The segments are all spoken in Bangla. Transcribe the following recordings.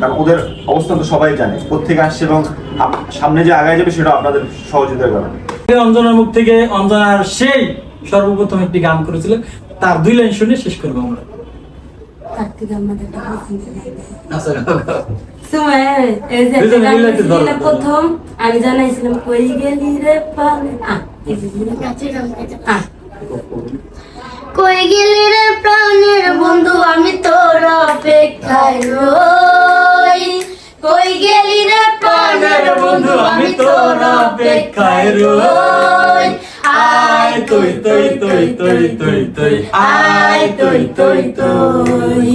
কারণ ওদের অবস্থা তো সবাই জানে কোথেকে আসছে এবং সামনে যে আগায় যাবে সেটা আপনাদের সহযোগিতার কারণে অঞ্জনার মুখ থেকে অঞ্জনার সেই সর্বপ্রথম একটি গান করেছিল তার দুই লাইন শুনে শেষ করব আমরা। প্রথম আমি জানাইছিলাম কই গেলি রে কই গেলি প্রাণের বন্ধু আমি তোর অপেক্ষায় বন্ধু আমি তোর অপেক্ষায় রই আয় তুই তুই তুই তুই তুই তুই আয় তুই তুই তুই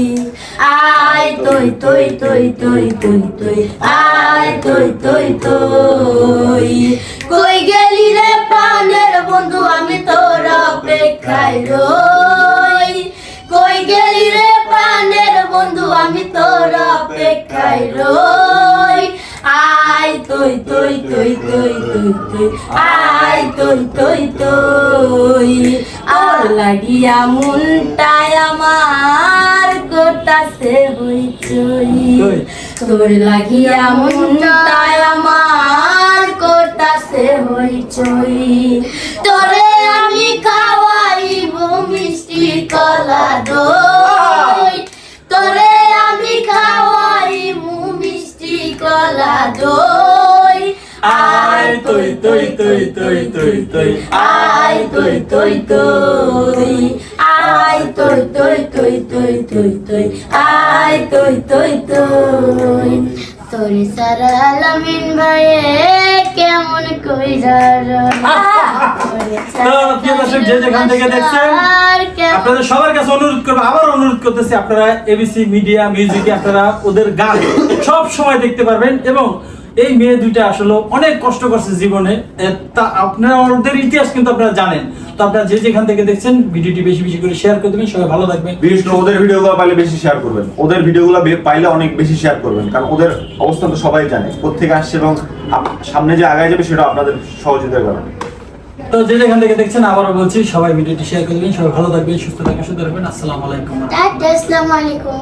আয় তুই তুই তুই তুই তুই তুই আয় তুই তুই তুই কই গেলি রে প্রাণের বন্ধু আমি তোর অপেক্ষায় রই কই গেলি রে প্রাণের বন্ধু আমি তোর অপেক্ষায় রই তুই তুই তুই তুই তুই তুই। আয় তুই তুই তুই। আর লাগিয়া মুনটায় আমার কোটাছে হইচই? তোর লাগিয়া মুনটায় আমার কোটাছে হইচই তোরে আমি খাওয়াইব মিষ্টি কলা দই। তোরে আমি খাওয়াইব মিষ্টি কলা দই। আয় তুই তুই তুই তুই তুই তুই আয় তুই তুই তুই আয় তুই তুই তুই তুই তুই তুই আয় তুই তুই তুই তোরে সারা আলামিন ভাইয়ে কেমন কই যে যেখান থেকে দেখছেন আপনাদের সবার কাছে অনুরোধ করব আবার অনুরোধ করতেছি আপনারা এবিসি মিডিয়া মিউজিকে আপনারা ওদের গান সব সময় দেখতে পারবেন এবং এই মেয়ে দুইটা আসলে অনেক কষ্ট করছে জীবনে। তা আপনারা ওদের ইতিহাস কিন্তু আপনারা জানেন। তো আপনারা যে যেখান থেকে দেখছেন ভিডিওটি বেশি বেশি করে শেয়ার করে দেবেন সবাই ভালো থাকবেন। বিশেষ করে ওদের ভিডিওগুলো পাইলে বেশি শেয়ার করবেন। ওদের ভিডিওগুলো পাইলে অনেক বেশি শেয়ার করবেন। কারণ ওদের অবস্থা তো সবাই জানে কোথেকে আসছে এবং সামনে যে আগায় যাবে সেটা আপনাদের সহযোগিতার কারণে। তো যে যেখান থেকে দেখছেন আবারও বলছি সবাই ভিডিওটি শেয়ার করে দেবেন সবাই ভালো থাকবেন সুস্থ থাকবেন সুস্থ থাকবেন। আসসালামু আলাইকুম। আসসালামু আলাইকুম।